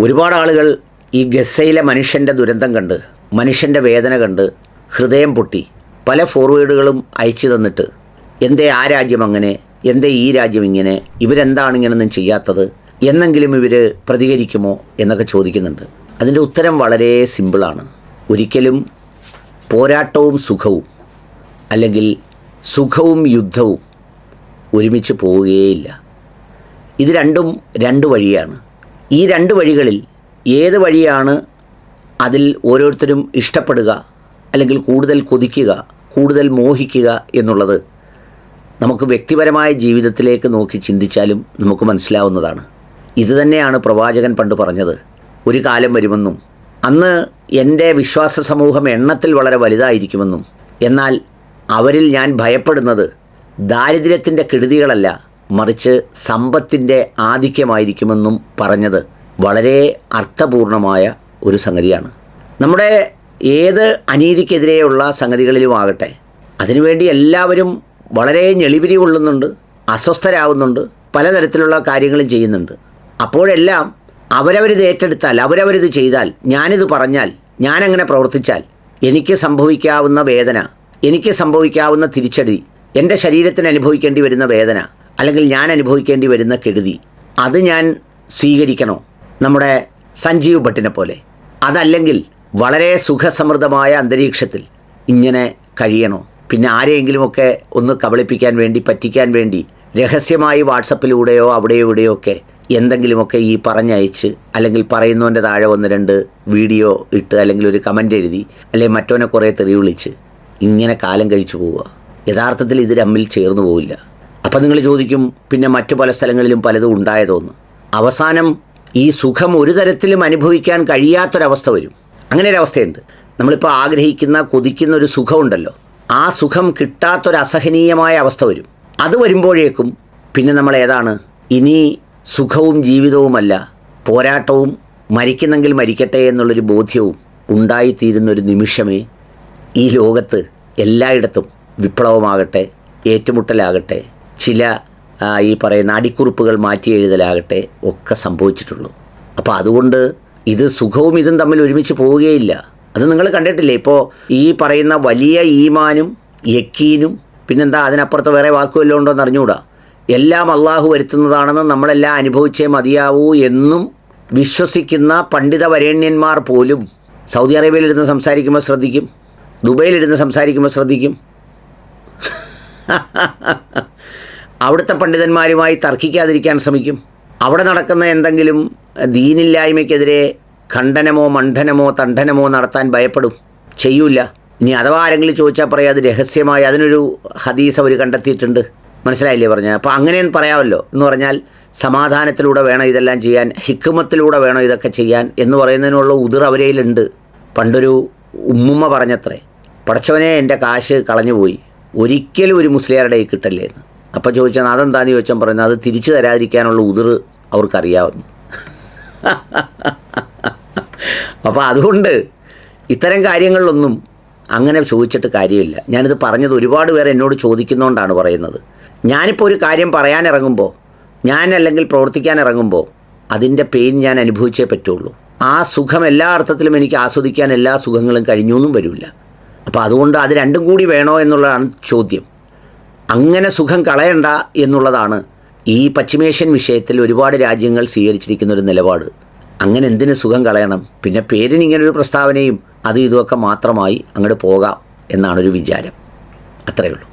ഒരുപാട് ആളുകൾ ഈ ഗസയിലെ മനുഷ്യന്റെ ദുരന്തം കണ്ട് മനുഷ്യന്റെ വേദന കണ്ട് ഹൃദയം പൊട്ടി പല ഫോർവേഡുകളും അയച്ചു തന്നിട്ട് എന്തേ ആ രാജ്യം അങ്ങനെ എന്തേ ഈ രാജ്യം ഇങ്ങനെ ഇവരെന്താണ് ഇങ്ങനൊന്നും ചെയ്യാത്തത് എന്നെങ്കിലും ഇവർ പ്രതികരിക്കുമോ എന്നൊക്കെ ചോദിക്കുന്നുണ്ട്. അതിന്റെ ഉത്തരം വളരെ സിമ്പിളാണ് ഒരിക്കലും പോരാട്ടവും സുഖവും അല്ലെങ്കിൽ സുഖവും യുദ്ധവും ഒരുമിച്ച് പോവുകയേയില്ല. ഇത് രണ്ടും രണ്ട് വഴിയാണ്. ഈ രണ്ട് വഴികളിൽ ഏത് വഴിയാണ് അതിൽ ഓരോരുത്തരും ഇഷ്ടപ്പെടുക അല്ലെങ്കിൽ കൂടുതൽ കൊതിക്കുക കൂടുതൽ മോഹിക്കുക എന്നുള്ളത് നമുക്ക് വ്യക്തിപരമായ ജീവിതത്തിലേക്ക് നോക്കി ചിന്തിച്ചാലും നമുക്ക് മനസ്സിലാവുന്നതാണ്. ഇതുതന്നെയാണ് പ്രവാചകൻ പണ്ട് പറഞ്ഞത്. ഒരു കാലം വരുമെന്നും അന്ന് എന്റെ വിശ്വാസ സമൂഹം എണ്ണത്തിൽ വളരെ വലുതായിരിക്കുമെന്നും എന്നാൽ അവരിൽ ഞാൻ ഭയപ്പെടുന്നത് ദാരിദ്ര്യത്തിന്റെ കെടുതികളല്ല മറിച്ച് സമ്പത്തിന്റെ ആധിക്യമായിരിക്കുമെന്നും പറഞ്ഞത് വളരെ അർത്ഥപൂർണമായ ഒരു സംഗതിയാണ്. നമ്മുടെ ഏത് അനീതിക്കെതിരെയുള്ള സംഗതികളിലുമാകട്ടെ അതിനുവേണ്ടി എല്ലാവരും വളരെ ഞെളിപിരി കൊള്ളുന്നുണ്ട് അസ്വസ്ഥരാകുന്നുണ്ട് പലതരത്തിലുള്ള കാര്യങ്ങളും ചെയ്യുന്നുണ്ട്. അപ്പോഴെല്ലാം അവരവരിത് ഏറ്റെടുത്താൽ അവരവരിത് ചെയ്താൽ ഞാനിത് പറഞ്ഞാൽ ഞാനങ്ങനെ പ്രവർത്തിച്ചാൽ എനിക്ക് സംഭവിക്കാവുന്ന വേദന എനിക്ക് സംഭവിക്കാവുന്ന തിരിച്ചടി എന്റെ ശരീരത്തിന് അനുഭവിക്കേണ്ടി വരുന്ന വേദന അല്ലെങ്കിൽ ഞാൻ അനുഭവിക്കേണ്ടി വരുന്ന കെടുതി അത് ഞാൻ സ്വീകരിക്കണോ? നമ്മുടെ സഞ്ജീവ് ഭട്ടിനെ പോലെ. അതല്ലെങ്കിൽ വളരെ സുഖസമൃദ്ധമായ അന്തരീക്ഷത്തിൽ ഇങ്ങനെ കഴിയണോ? പിന്നെ ആരെയെങ്കിലുമൊക്കെ ഒന്ന് കബളിപ്പിക്കാൻ വേണ്ടി പറ്റിക്കാൻ വേണ്ടി രഹസ്യമായി വാട്സപ്പിലൂടെയോ അവിടെയോ ഇവിടെയോ ഒക്കെ എന്തെങ്കിലുമൊക്കെ ഈ പറഞ്ഞയച്ച് അല്ലെങ്കിൽ പറയുന്നവന്റെ താഴെ ഒന്ന് രണ്ട് വീഡിയോ ഇട്ട് അല്ലെങ്കിൽ ഒരു കമന്റ് എഴുതി അല്ലെങ്കിൽ മറ്റവനെ കുറേ തെറി വിളിച്ച് ഇങ്ങനെ കാലം കഴിച്ചു പോവുക. യഥാർത്ഥത്തിൽ ഇത് തമ്മിൽ ചേർന്ന് പോവില്ല. അപ്പം നിങ്ങൾ ചോദിക്കും പിന്നെ മറ്റു പല സ്ഥലങ്ങളിലും പലതും ഉണ്ടായതോന്ന്. അവസാനം ഈ സുഖം ഒരു തരത്തിലും അനുഭവിക്കാൻ കഴിയാത്തൊരവസ്ഥ വരും. അങ്ങനെ ഒരു അവസ്ഥയുണ്ട്. നമ്മളിപ്പോൾ ആഗ്രഹിക്കുന്ന കൊതിക്കുന്ന ഒരു സുഖമുണ്ടല്ലോ. ആ സുഖം കിട്ടാത്തൊരു അസഹനീയമായ അവസ്ഥ വരും. അത് വരുമ്പോഴേക്കും പിന്നെ നമ്മൾ ഏതാണ്? ഇനി സുഖവും ജീവിതവുമല്ല. പോരാട്ടവും മരിക്കുന്നെങ്കിൽ മരിക്കട്ടെ എന്നുള്ളൊരു ബോധ്യവും ഉണ്ടായിത്തീരുന്നൊരു നിമിഷമേ ഈ ലോകത്ത് എല്ലായിടത്തും വിപ്ലവമാകട്ടെ ഏറ്റുമുട്ടലാകട്ടെ. ചില ഈ പറയുന്ന അടിക്കുറിപ്പുകൾ മാറ്റി എഴുതലാകട്ടെ ഒക്കെ സംഭവിച്ചിട്ടുള്ളൂ. അപ്പോൾ അതുകൊണ്ട് ഇത് സുഖവും ഇതും തമ്മിൽ ഒരുമിച്ച് പോവുകയില്ല. അത് നിങ്ങൾ കണ്ടിട്ടില്ലേ? ഇപ്പോൾ ഈ പറയുന്ന വലിയ ഈമാനും യക്കീനും പിന്നെന്താ അതിനപ്പുറത്ത് വേറെ വാക്കുമല്ലോ ഉണ്ടോ എന്ന് അറിഞ്ഞുകൂടാ എല്ലാം അള്ളാഹു വരുത്തുന്നതാണെന്ന് നമ്മളെല്ലാം അനുഭവിച്ചേ മതിയാവൂ എന്നും വിശ്വസിക്കുന്ന പണ്ഡിത വരേണ്യന്മാർ പോലും സൗദി അറേബ്യയിലിരുന്ന് സംസാരിക്കുമ്പോൾ ശ്രദ്ധിക്കും ദുബൈയിലിരുന്ന് സംസാരിക്കുമ്പോൾ ശ്രദ്ധിക്കും. അവിടുത്തെ പണ്ഡിതന്മാരുമായി തർക്കിക്കാതിരിക്കാൻ ശ്രമിക്കും. അവിടെ നടക്കുന്ന എന്തെങ്കിലും ദീനില്ലായ്മയ്ക്കെതിരെ ഖണ്ഡനമോ മണ്ഡനമോ തണ്ഡനമോ നടത്താൻ ഭയപ്പെടും. ചെയ്യൂല. ഇനി അഥവാ ആരെങ്കിലും ചോദിച്ചാൽ പറയാം അത് രഹസ്യമായി. അതിനൊരു ഹദീസ് അവർ കണ്ടെത്തിയിട്ടുണ്ട്. മനസ്സിലായില്ലേ പറഞ്ഞാൽ അപ്പോൾ അങ്ങനെയെന്ന് പറയാമല്ലോ. എന്ന് പറഞ്ഞാൽ സമാധാനത്തിലൂടെ വേണം ഇതെല്ലാം ചെയ്യാൻ ഹിക്കുമത്തിലൂടെ വേണം ഇതൊക്കെ ചെയ്യാൻ എന്ന് പറയുന്നതിനുള്ള ഉതിർ അവരയിലുണ്ട് പണ്ടൊരു ഉമ്മുമ്മ പറഞ്ഞത്രേ പടച്ചവനെ എന്റെ കാശ് കളഞ്ഞുപോയി. ഒരിക്കലും ഒരു മുസ്ലിയാരുടെ കിട്ടല്ലേ എന്ന് അപ്പോൾ ചോദിച്ചാൽ അതെന്താന്ന് ചോദിച്ചാൽ പറയുന്നത് അത് തിരിച്ചു തരാതിരിക്കാനുള്ള ഉതിർ അവർക്കറിയാവുന്നു അപ്പോൾ അതുകൊണ്ട് ഇത്തരം കാര്യങ്ങളിലൊന്നും അങ്ങനെ ചോദിച്ചിട്ട് കാര്യമില്ല. ഞാനിത് പറഞ്ഞത് ഒരുപാട് പേർ എന്നോട് ചോദിക്കുന്നതുകൊണ്ടാണ് പറയുന്നത്. ഞാനിപ്പോൾ ഒരു കാര്യം പറയാനിറങ്ങുമ്പോൾ ഞാൻ അല്ലെങ്കിൽ പ്രവർത്തിക്കാൻ ഇറങ്ങുമ്പോൾ അതിന്റെ പെയിൻ ഞാൻ അനുഭവിച്ചേ പറ്റുള്ളൂ. ആ സുഖം എല്ലാ അർത്ഥത്തിലും എനിക്ക് ആസ്വദിക്കാൻ എല്ലാ സുഖങ്ങളും കഴിഞ്ഞൊന്നും വരില്ല. അപ്പോൾ അതുകൊണ്ട് അത് രണ്ടും കൂടി വേണോ എന്നുള്ളതാണ് ചോദ്യം. അങ്ങനെ സുഖം കളയണ്ട എന്നുള്ളതാണ് ഈ പശ്ചിമേഷ്യൻ വിഷയത്തിൽ ഒരുപാട് രാജ്യങ്ങൾ സ്വീകരിച്ചിരിക്കുന്ന ഒരു നിലപാട്. അങ്ങനെ എന്തിന് സുഖം കളയണം? പിന്നെ പേരിന് ഇങ്ങനൊരു പ്രസ്താവനയും അതും ഇതുമൊക്കെ മാത്രമായി അങ്ങോട്ട് പോകാം എന്നാണൊരു വിചാരം. അത്രയേ ഉള്ളൂ.